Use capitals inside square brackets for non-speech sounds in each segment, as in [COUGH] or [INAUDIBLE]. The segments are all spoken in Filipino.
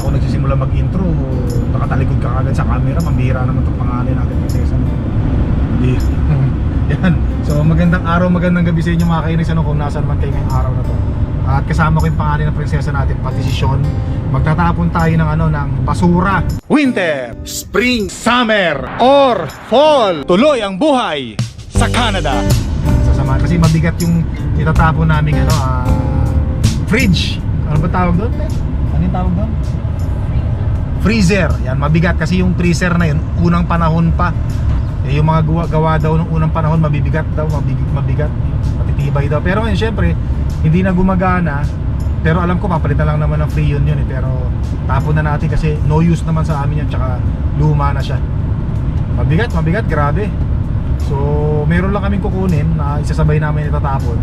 ako nagsisimula mag-intro, nakatalikod ka agad sa camera, mambihira naman itong pangalan natin prinsesa. no? Hindi. Yan. So magandang araw, magandang gabi sa inyo mga kainis ano, kung nasan man kayo ngayong araw na to. At kasama ko yung pangalan ng prinsesa natin, pati si Sean. Magtatapon tayo ng ano, ng basura. Winter, Spring, Summer, or Fall. Tuloy ang buhay sa Canada. Sasama kasi mabigat yung itatapon namin ano, ah, fridge. Ano ba tawag doon? Ano yung tawag doon? Freezer. Yan, mabigat kasi yung freezer na yun, unang panahon pa. Eh, yung mga gawa, gawa daw nung unang panahon, mabibigat daw, mabigat, mabigat, matitibay daw. Pero ngayon, syempre, hindi na gumagana. Pero alam ko, papalitan lang naman ng free yun yun eh. Pero tapon na natin kasi no use naman sa amin yan, tsaka luma na siya. Mabigat, mabigat, grabe. So, meron lang kaming kukunin na isasabay namin itatapon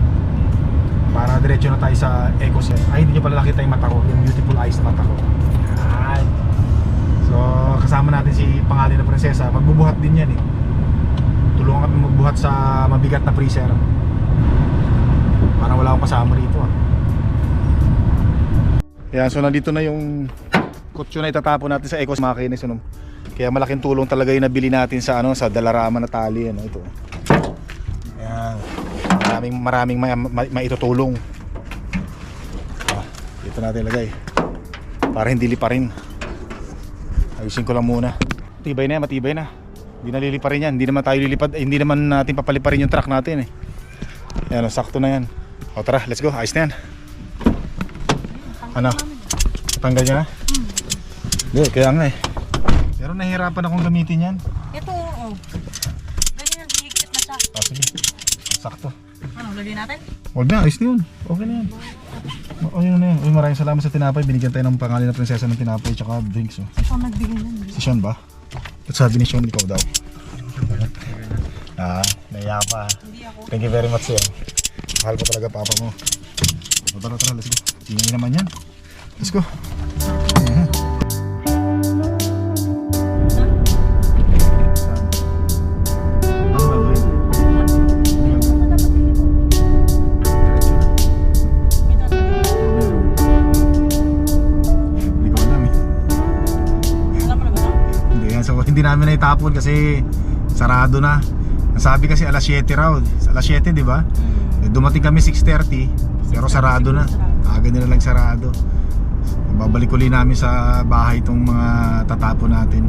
para diretso na tayo sa EcoSet. Ay, hindi nyo pala nakita yung mata ko, yung beautiful eyes na mata ko. Yan. So, kasama natin si pangalan na prinsesa. Magbubuhat din yan eh. Tulungan kami magbuhat sa mabigat na freezer. Para wala akong kasama rito ah. Yan, so nandito na yung kutso na itatapon natin sa Ecos mga kainis. Kaya malaking tulong talaga yung nabili natin sa ano sa Dalarama na tali ano ito. Maraming maraming may, may, maitutulong. Ah, dito natin ilagay. Para hindi liparin. Ayusin ko lang muna. Matibay na yan, matibay na. Hindi na liliparin yan. Hindi naman tayo lilipad, eh, hindi naman natin papaliparin yung truck natin eh. Yan, oh, sakto na yan. O tara, let's go. Ayos na yan. Ano? Tanggal niya na? Hindi, kaya nga eh. Pero nahihirapan akong gamitin yan. Ito, oo. Ganyan yung higit na siya. Ah, sige. Sakto. Ano, lagyan natin? Huwag na, ayos na yun. Okay na yan. O yun na yun. Uy, maraming salamat sa tinapay. Binigyan tayo ng pangalan ng prinsesa ng tinapay tsaka drinks. Oh. Ang nagbigay yan. Si Sean ba? At sabi ni Sean, ikaw daw. ah, naiya pa. Hindi ako. Thank you very much sir. Mahal ko talaga papa mo. O tara tara, let's go. Tingnan naman yan. Let's go. Hindi namin naitapon kasi sarado na. Sabi kasi alas 7 raw. Alas 7, di ba? Eh, dumating kami 6.30 pero sarado na. Aga nila lang sarado. Babalik uli namin sa bahay itong mga tatapon natin.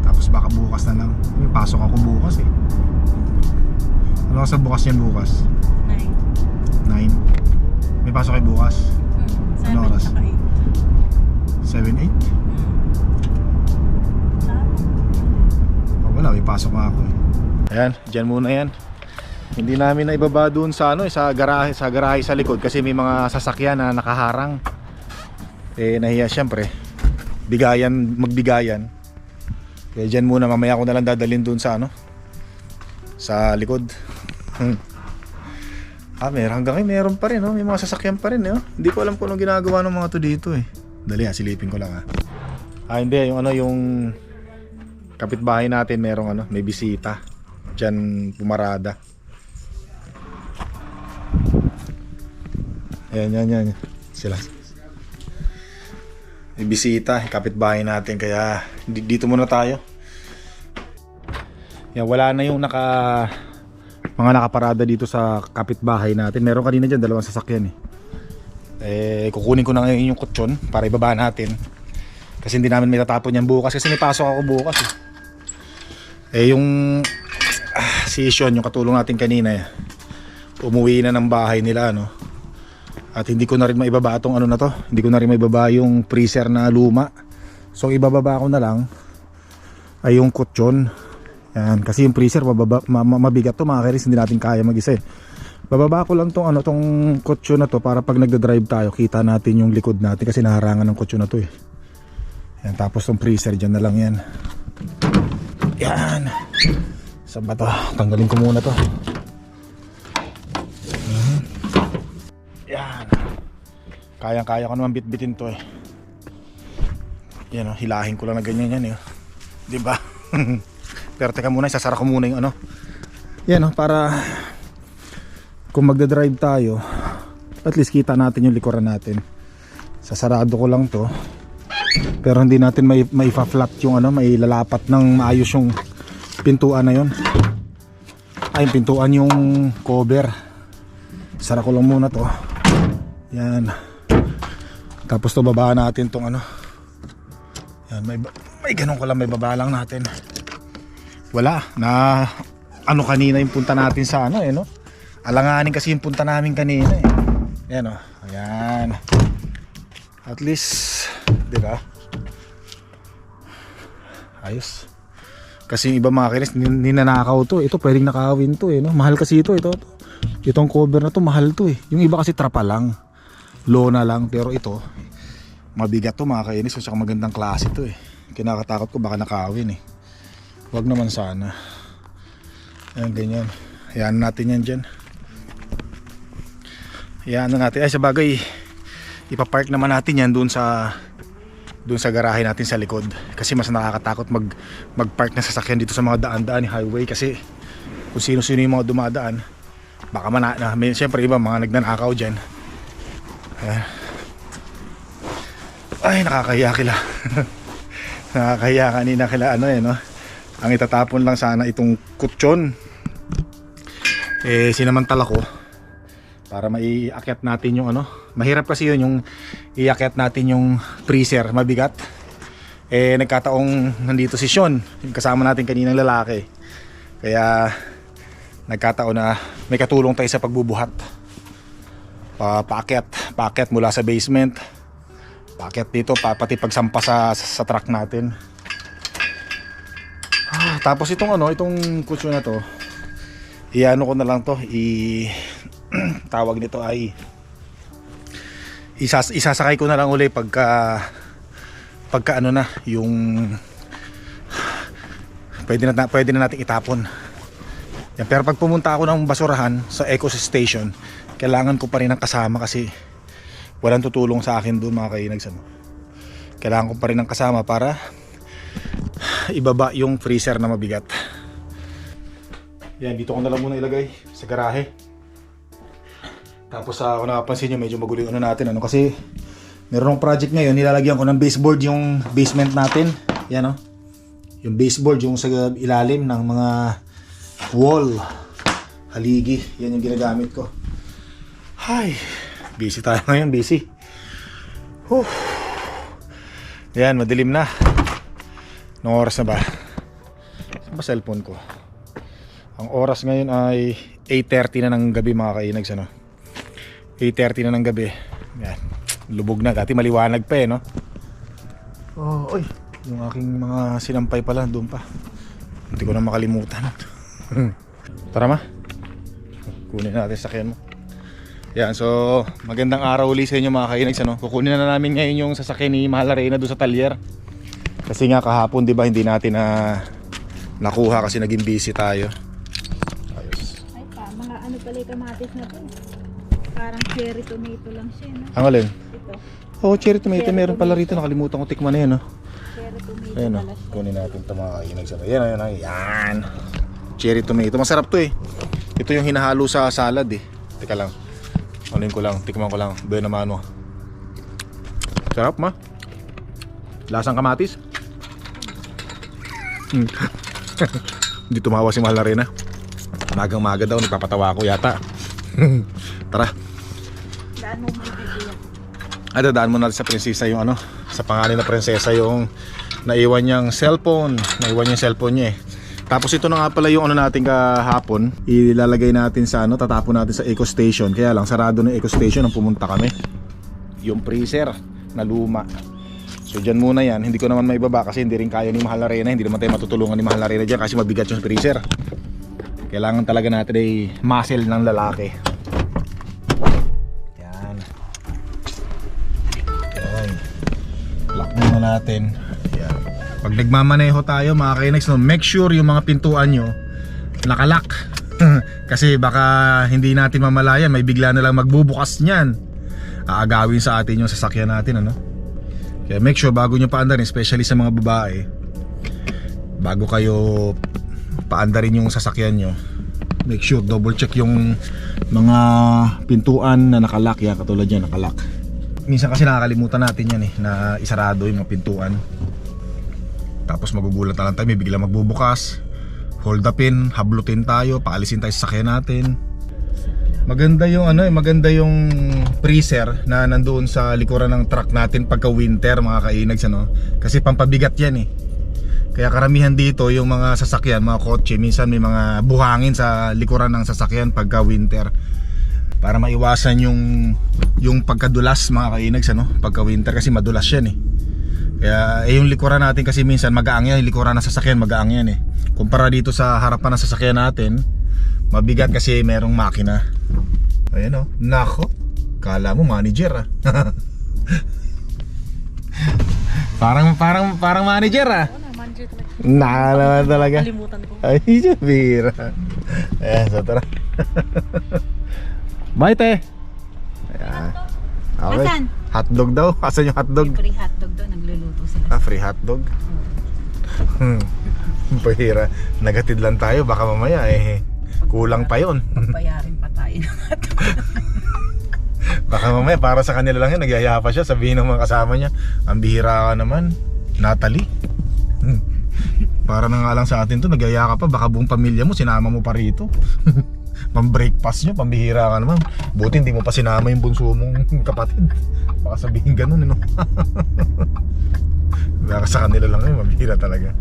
Tapos baka bukas na lang. May pasok ako bukas eh. Ano sa bukas yan bukas? Nine. 9. May pasok kayo bukas? Hmm. Seven Ano oras? tsaka eight. 7, 8? Oh, pasok nga ako eh. Ayan, dyan muna yan. Hindi namin na ibaba doon sa ano, eh, sa garahe, sa garahe sa likod kasi may mga sasakyan na nakaharang. Eh nahiya syempre. Bigayan, magbigayan. Kaya dyan muna mamaya ko na lang dadalhin doon sa ano sa likod. Hmm. ah, meron hanggang ngayon meron pa rin, no? May mga sasakyan pa rin, no? Hindi ko alam kung anong ginagawa ng mga to dito eh. Dali, ha, silipin ko lang ha. Ah, hindi, yung ano yung kapitbahay natin merong ano, may bisita. Diyan pumarada. Ayan, yan, yan. Sila. May bisita, kapitbahay natin kaya di- dito muna tayo. Yan, wala na yung naka mga nakaparada dito sa kapitbahay natin. Meron kanina diyan dalawang sasakyan eh. Eh, kukunin ko na ngayon yung kutsyon para ibaba natin. Kasi hindi namin may tatapon yan bukas kasi may pasok ako bukas eh. Eh yung ah, si Sean, yung katulong natin kanina eh, umuwi na ng bahay nila no. At hindi ko na rin maibaba tong ano na to. Hindi ko na rin maibaba yung freezer na luma. So ibababa ko na lang ay yung kutsyon. Yan, kasi yung freezer mababa, ma- ma- mabigat to mga kairis, hindi natin kaya mag-isa eh. Bababa ko lang tong ano tong kutsyon na to para pag nagda-drive tayo, kita natin yung likod natin kasi naharangan ng kutsyon na to eh. Yan, tapos tong freezer dyan na lang yan. Yan. Saan ba to? Tanggalin ko muna to. Mhm. Yan. Kayang-kaya ko naman bitbitin to eh. Yan oh, hilahin ko lang na ganyan yan eh. 'Di ba? [LAUGHS] Pero teka muna, isasara ko muna yung ano. Yan oh, para kung magda-drive tayo, at least kita natin yung likuran natin. Sasarado ko lang to. Pero hindi natin may may flat yung ano, may lalapat ng maayos yung pintuan na yon. Ay, pintuan yung cover. Sara ko lang muna to. Yan. Tapos to baba natin tong ano. Yan, may may ganun ko lang may baba lang natin. Wala na ano kanina yung punta natin sa ano eh no. Alanganin kasi yung punta namin kanina eh. Yan oh. Ayan. At least, 'di ba? Ayos. Kasi yung iba mga kinis, nin- ninanakaw to. Ito pwedeng nakawin to eh. No? Mahal kasi ito. Ito, ito. Itong cover na to, mahal to eh. Yung iba kasi trapa lang. Lona lang. Pero ito, mabigat to mga kainis. Saka magandang klase to eh. Kinakatakot ko baka nakawin eh. Wag naman sana. Ayan, ganyan. Hayaan natin yan dyan. Hayaan na natin. Ay, sa bagay, ipapark naman natin yan doon sa doon sa garahe natin sa likod. Kasi mas nakakatakot mag mag-park na sasakyan dito sa mga daan-daan ni highway. Kasi kung sino-sino yung mga dumadaan baka man na, may, syempre iba mga nagnanakaw dyan. Ayan. ay nakakahiya kila. [LAUGHS] Nakakahiya kanina kila ano eh no? Ang itatapon lang sana itong kutsyon. Eh sinamantala ko para maiakyat natin yung ano mahirap kasi yun yung iakyat natin yung freezer mabigat. Eh nagkataong nandito si Sean yung kasama natin kaninang lalaki. Kaya nagkataon na may katulong tayo sa pagbubuhat. Pa paakyat paakyat mula sa basement. Paakyat dito pa, pati pagsampa sa, sa, truck natin. Ah, tapos itong ano itong kutsyo na to iano ko na lang to i [CLEARS THROAT] tawag nito ay isas isasakay ko na lang uli pagka pagka ano na yung pwede na pwede na nating itapon yan, pero pag pumunta ako ng basurahan sa Eco Station kailangan ko pa rin ng kasama kasi walang tutulong sa akin doon mga kainags ano. kailangan ko pa rin ng kasama para ibaba yung freezer na mabigat yan dito ko na lang muna ilagay sa garahe tapos sa ako nakapansin nyo, medyo magulo yung ano natin. Ano, kasi meron ng project ngayon, nilalagyan ko ng baseboard yung basement natin. Yan o. Yung baseboard, yung sa ilalim ng mga wall. Haligi. Yan yung ginagamit ko. Hay. Busy tayo ngayon, busy. Whew. Yan, madilim na. Anong oras na ba? Saan ba cellphone ko? Ang oras ngayon ay 8.30 na ng gabi mga kainags ano. 8.30 na ng gabi. Yan. Lubog na. Dati maliwanag pa eh, no? Oh, oy. Yung aking mga sinampay pala, doon pa. Hindi ko na makalimutan. [LAUGHS] Tara ma. Kunin natin sa sakyan mo. Yan, so magandang araw ulit sa inyo mga kainags. Ano? Kukunin na namin ngayon yung sasakyan ni Mahal Arena doon sa talyer. Kasi nga kahapon, di ba, hindi natin na nakuha kasi naging busy tayo. Ayos. Ay pa, mga ano pala yung kamatis na to. Parang cherry tomato lang siya, no? Ang alin? Ito, Oh, cherry tomato. Cherry Meron pala rito. Nakalimutan ko tikman na yun. Oh. cherry tomato Ayan o. pala siya. Kunin natin ito mga kainag sa Yan, yan, yan. Yan. Cherry tomato. Masarap to eh. Ito yung hinahalo sa salad eh. Teka lang. Anuin ko lang. Tikman ko lang. Buena mano. Sarap ma. Lasang kamatis. Hmm. [LAUGHS] Hindi tumawa si Mahal na rin ah. Magang maga daw. Nagpapatawa ako yata. [LAUGHS] Tara. Ay, dadaan mo natin sa prinsesa yung ano, sa pangalan na prinsesa yung naiwan niyang cellphone. Naiwan yung cellphone niya eh. Tapos ito na nga pala yung ano natin kahapon, ilalagay natin sa ano, tatapon natin sa Eco Station. Kaya lang sarado ng Eco Station nung pumunta kami. Yung freezer na luma. So dyan muna yan, hindi ko naman maibaba kasi hindi rin kaya ni Mahal Arena, hindi naman tayo matutulungan ni Mahal Arena dyan kasi mabigat yung freezer. Kailangan talaga natin ay muscle ng lalaki. Natin. Yan. Pag nagmamaneho tayo mga kainags, no, make sure yung mga pintuan nyo nakalock. [LAUGHS] Kasi baka hindi natin mamalayan, may bigla na lang magbubukas niyan. Aagawin sa atin yung sasakyan natin, ano? Kaya make sure bago nyo paandarin, especially sa mga babae, bago kayo paandarin yung sasakyan nyo, make sure double check yung mga pintuan na nakalock yan, katulad yan, nakalock. Minsan kasi nakakalimutan natin yan eh, na isarado yung mga pintuan. Tapos magugulat na lang tayo, may bigla magbubukas. Hold upin, hablutin tayo, paalisin tayo sa sakyan natin. Maganda yung ano eh, maganda yung freezer na nandoon sa likuran ng truck natin pagka winter mga kainags ano. Kasi pampabigat yan eh. Kaya karamihan dito yung mga sasakyan, mga kotse, minsan may mga buhangin sa likuran ng sasakyan pagka winter. Para maiwasan yung yung pagkadulas mga kainags ano, pagka winter kasi madulas yan eh. Kaya eh, yung likuran natin kasi minsan magaang yan, yung likuran ng sasakyan magaang yan eh. Kumpara dito sa harapan ng sasakyan natin, mabigat kasi merong makina. Ayan oh, nako. Kala mo manager ah. [LAUGHS] parang parang parang manager ah. Na, manager talaga. Kalimutan ko. Ay, [LAUGHS] Jabira. Ayan, so tara. [LAUGHS] Bye, te. Ayan. Okay. Asan? Hotdog daw. Asan yung hotdog? Free hotdog daw, nagluluto sila. Ah, free hotdog. Hmm. [LAUGHS] Pahira. Nagatid lang tayo. Baka mamaya eh. Kulang pa yon. [LAUGHS] Bayarin pa tayo ng hotdog. [LAUGHS] Baka mamaya para sa kanila lang yun. Nagyaya pa siya. Sabihin ng mga kasama niya. Ang bihira ka naman. Natalie. Hmm. Para na nga lang sa atin to. Nagyaya ka pa. Baka buong pamilya mo. Sinama mo pa rito. Pang-breakfast nyo. Pambihira ka naman. Buti hindi mo pa sinama yung bunso mong [LAUGHS] kapatid. Baka sabihin ganun. Ano? [LAUGHS] Baka sa kanila lang yun. Mabihira talaga.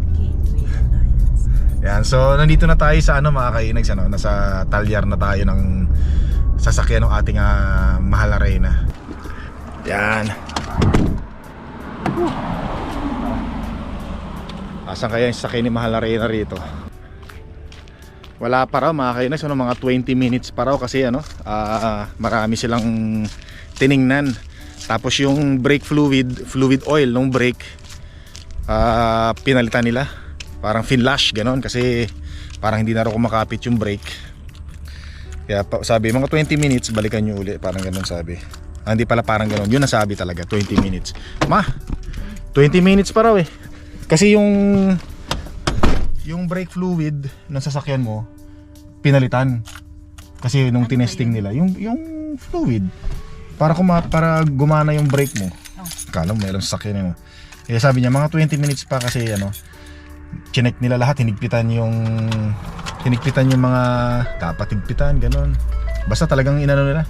Yan, so nandito na tayo sa ano mga kainags ano, nasa talyar na tayo ng sasakyan ng ating ah, mahal na reyna. Yan. Asan kaya yung sasakyan ni mahal na reyna rito? Wala pa raw mga kainags, ano, mga 20 minutes pa raw kasi ano, ah, marami silang tiningnan. Tapos yung brake fluid, fluid oil ng brake, ah, pinalitan nila. Parang finlash ganon kasi parang hindi na raw kumakapit yung brake. Kaya sabi mga 20 minutes balikan nyo uli. Parang ganon sabi. Ah, hindi pala parang ganon. Yun nasabi talaga 20 minutes. Ma 20 minutes pa raw eh. Kasi yung yung brake fluid ng sasakyan mo pinalitan kasi nung Ano tinesting nila yung yung fluid para kuma, para gumana yung brake mo Oh. kala mo meron sasakyan yun kaya sabi niya mga 20 minutes pa kasi ano chinek nila lahat, hinigpitan yung hinigpitan yung mga dapat higpitan, ganun. Basta talagang inano nila,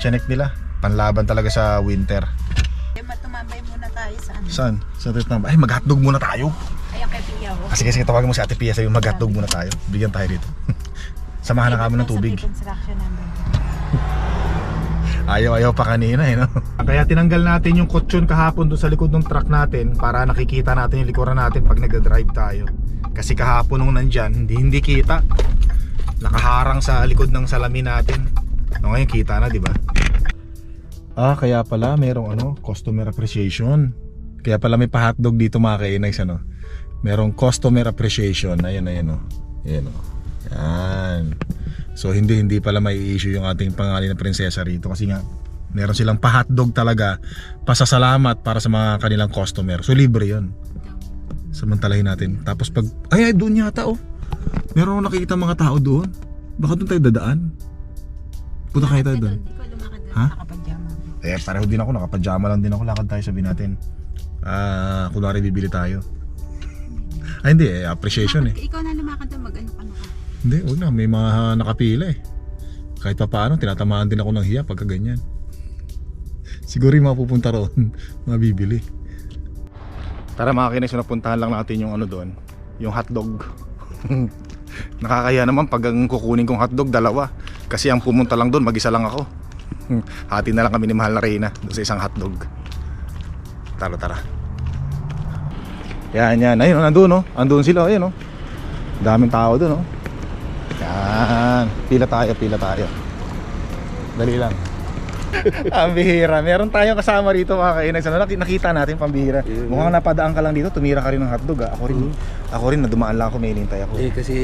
chinek nila, panlaban talaga sa winter. Eh, matumambay muna tayo sa ano. Saan? Sa Vietnam. Ay, mag-hotdog muna tayo. Ayaw Pia oh. Ah, sige, sige, tawagan mo si Ate Pia sa'yo, mag-hotdog muna tayo. Bigyan tayo dito. [LAUGHS] Samahan na kami ng tubig. Number. [LAUGHS] Ayaw-ayaw pa kanina eh, no? [LAUGHS] Kaya tinanggal natin yung kutsyon kahapon doon sa likod ng truck natin para nakikita natin yung likuran natin pag nagda-drive tayo. Kasi kahapon nung nandyan, hindi, hindi kita. Nakaharang sa likod ng salamin natin. No, ngayon kita na, di ba? Ah, kaya pala merong ano, customer appreciation. Kaya pala may pa-hotdog dito mga kainags, ano? Merong customer appreciation. Ayan, ayan, oh. Ayan, oh. Yan. So hindi hindi pala may issue yung ating pangalan na prinsesa rito kasi nga meron silang pa-hotdog talaga pasasalamat para sa mga kanilang customer. So libre 'yon. Samantalahin natin. Tapos pag ay, ay doon yata oh. Meron akong nakikita mga tao doon. Baka doon tayo dadaan. Punta kayo tayo doon. Ha? Eh, pareho din ako. Nakapajama lang din ako. Lakad tayo sabihin natin. Ah, kunwari bibili tayo. Ay, hindi eh. Appreciation eh. Ikaw na lumakad doon. Mag-ano ka na ka. Hindi, wag na. May mga nakapila eh. Kahit pa paano, tinatamaan din ako ng hiya pagka ganyan. Siguro yung mga pupunta roon, [LAUGHS] mga bibili. Tara mga kinex, napuntahan lang natin yung ano doon. Yung hotdog. [LAUGHS] Nakakaya naman pag ang kukunin kong hotdog, dalawa. Kasi ang pumunta lang doon, mag-isa lang ako. [LAUGHS] Hati na lang kami ni Mahal na Reyna doon sa isang hotdog. Tara, tara. Yan, yan. Ayun, nandun, no? Andun sila, ayun, no? Daming tao doon, no? Yan. Pila tayo, pila tayo. Dali lang. [LAUGHS] Ang bihira. Meron tayong kasama rito mga kainags. Ano, naki- nakita natin pambihira. Mukhang napadaan ka lang dito, tumira ka rin ng hotdog. ah. Ako rin, ako rin, nadumaan lang ako, may inintay ako. Eh kasi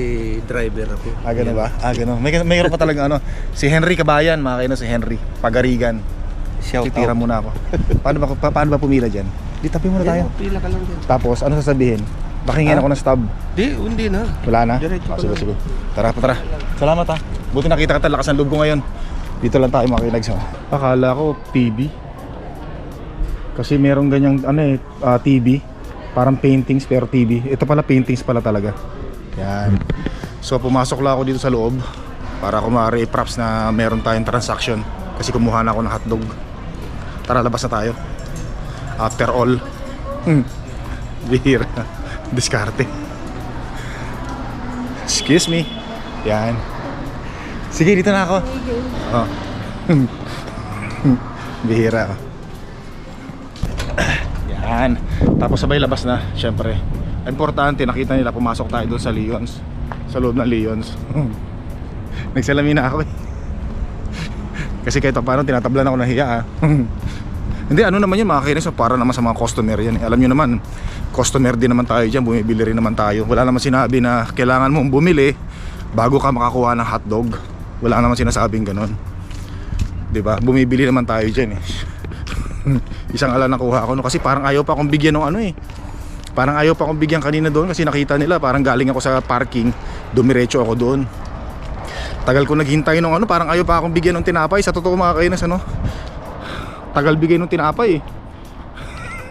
driver ako. Ah, ganun ba? Ah, ganun. May, mayroon pa talaga ano. Si Henry Kabayan, mga kainags, si Henry. Pagarigan. Shout Titira out. muna ako. Paano ba, pa, paano ba pumila dyan? Di, tapi muna tayo. Pila ka lang din. Tapos, ano sasabihin? Bakingin Ah? ako ng stub. Di, hindi na. Wala na? Diretso Ah, sige, lang. sige. Tara, tara. Salamat ha. Buti nakita kita, lakas ng loob ko ngayon. Dito lang tayo makinags ha. Akala ko PB. Kasi merong ganyang ano eh, ah, TV. Parang paintings pero TV. Ito pala paintings pala talaga. Yan. So pumasok lang ako dito sa loob para kumari props na meron tayong transaction kasi kumuha na ako ng hotdog. Tara labas na tayo. After all. Hmm. Bihira. Diskarte. Excuse me. Yan. Sige, dito na ako. Oh. [LAUGHS] Bihira. oh. Yan. Tapos sabay labas na, syempre. Importante, nakita nila pumasok tayo doon sa Leons. Sa loob ng Leons. [LAUGHS] Nagsalamin na ako eh. [LAUGHS] Kasi kahit pa paano tinatablan ako ng hiya ah. Hindi, ano naman yun mga kainis, para naman sa mga customer yan. eh. Alam nyo naman, customer din naman tayo dyan, bumibili rin naman tayo. Wala naman sinabi na kailangan mong bumili bago ka makakuha ng hotdog. Wala naman sinasabing ganon. 'Di ba? Bumibili naman tayo diyan eh. [LAUGHS] Isang ala nakuha ako no kasi parang ayaw pa akong bigyan ng ano eh. Parang ayaw pa akong bigyan kanina doon kasi nakita nila parang galing ako sa parking, dumiretso ako doon. Tagal ko naghintay nung ano, parang ayaw pa akong bigyan ng tinapay sa totoo mga kainas ano. Tagal bigay ng tinapay eh.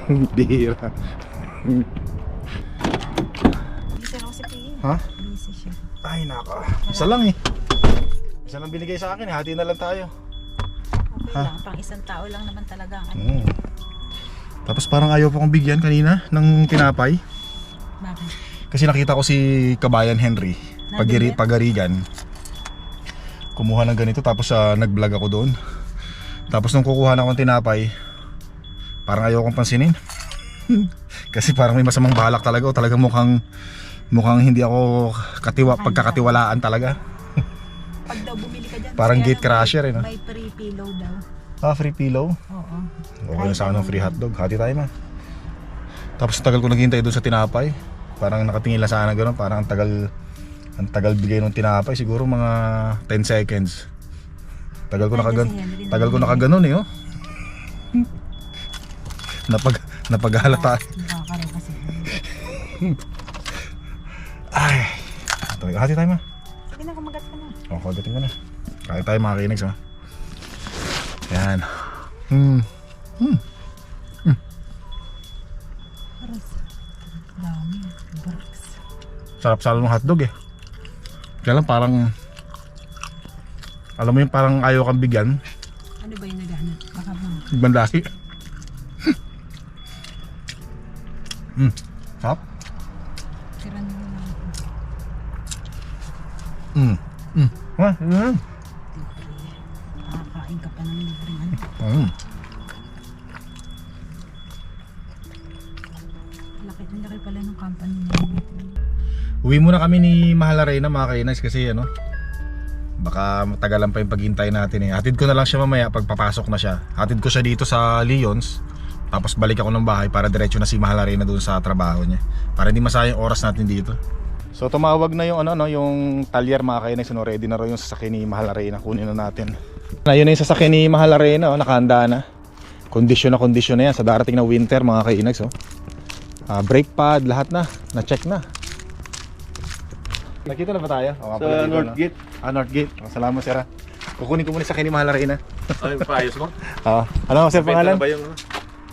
[LAUGHS] Bihira. Busy si Pia. Ha? Busy siya. Ay naka. Isa lang eh. Isa lang binigay sa akin eh. Hati na lang tayo. Okay Ha? lang. Pang isang tao lang naman talaga ang ano. Mm. Tapos parang ayaw pa akong bigyan kanina ng tinapay. Bakit? Kasi nakita ko si Kabayan Henry. Pagiri, pagarigan. Kumuha ng ganito tapos sa nag-vlog ako doon. Tapos nung kukuha na akong tinapay, parang ayaw kong pansinin. [LAUGHS] Kasi parang may masamang balak talaga o talagang mukhang mukhang hindi ako katiwa, pagkakatiwalaan talaga. Pag daw bumili ka dyan, Parang gate lang crasher, eh, no? May free pillow daw. Ah, free pillow. Oo. Okay na sa akin ng free hotdog. Hati tayo ma. Tapos tagal ko naghintay doon sa tinapay. Parang nakatingin lang sana gano'n. Parang ang tagal, ang tagal bigay ng tinapay. Siguro mga 10 seconds. Tagal ko nakagan tagal ko nakaganon eh oh. Napag napaghalata. Ay. Ito, hati tayo ma. Sige na, kumagat ka na. O, kagatin ko na. Kaya tayo mga kinags ma. Yan. Hmm. Dami. Barks. Sarap sa ng hotdog eh. Kaya lang parang alam mo yung parang ayaw kang bigyan Ano ba yung naghahanap? Baka bang ibang laki. hmm. Sarap. tira na lang ako. Hmm. Hmm. Ah, mm. Nakakain ka pa ng libreng ano. Mm. Laki, laki pala ng company niya. Uwi muna kami ni Mahal Arena mga kainas kasi ano baka matagalan pa yung paghintay natin eh. Hatid ko na lang siya mamaya pag papasok na siya. Hatid ko siya dito sa Leons tapos balik ako ng bahay para diretso na si Mahal Arena doon sa trabaho niya. Para hindi masayang oras natin dito. So tumawag na yung ano no, yung talyer mga kainis, no, ready na raw yung sasakyan ni Mahal Arena. Kunin na natin. Na yun na yung sasakyan ni Mahal Arena, oh, nakahanda na. Kondisyon na kondisyon na yan sa darating na winter mga kainis, oh. Ah, brake pad, lahat na. Na-check na. Nakita na ba tayo? Oo, nga pala, Sa dito, North no? Gate. Ah, Northgate. Oh, salamat, sir. ah. Kukunin ko muna sa kini Mahal Arena. Ay, paayos mo? [LAUGHS] Ah, ano sir pangalan? ba yung ano?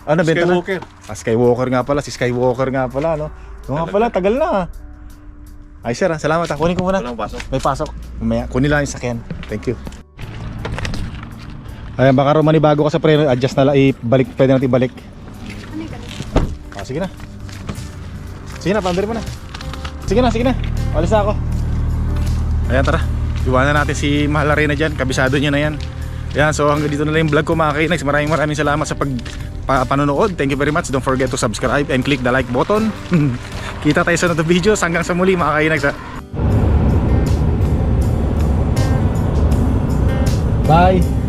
Ano, benta na? Skywalker. Ah, Skywalker nga pala, si Skywalker nga pala, no? Oo nga pala, tagal na. ah. Ay sir, ah, salamat. ah. Kunin ko muna. Walang pasok. May pasok. Mamaya, kunin lang yung sakyan. Thank you. Ayan, baka raw manibago ka sa preno, adjust na lang, ibalik, pwede natin ibalik. Ano? Ah, sige na. Sige na, pandari mo na. Sige na, sige na. Alis na ako. Ayan, tara. Iwanan natin si Mahal Arena dyan. Kabisado niya na yan. Ayan, so hanggang dito na lang yung vlog ko mga kainags. Maraming maraming salamat sa pag pa, panonood. Thank you very much. Don't forget to subscribe and click the like button. [LAUGHS] Kita tayo sa na videos. Hanggang sa muli mga kainags. ha. Bye!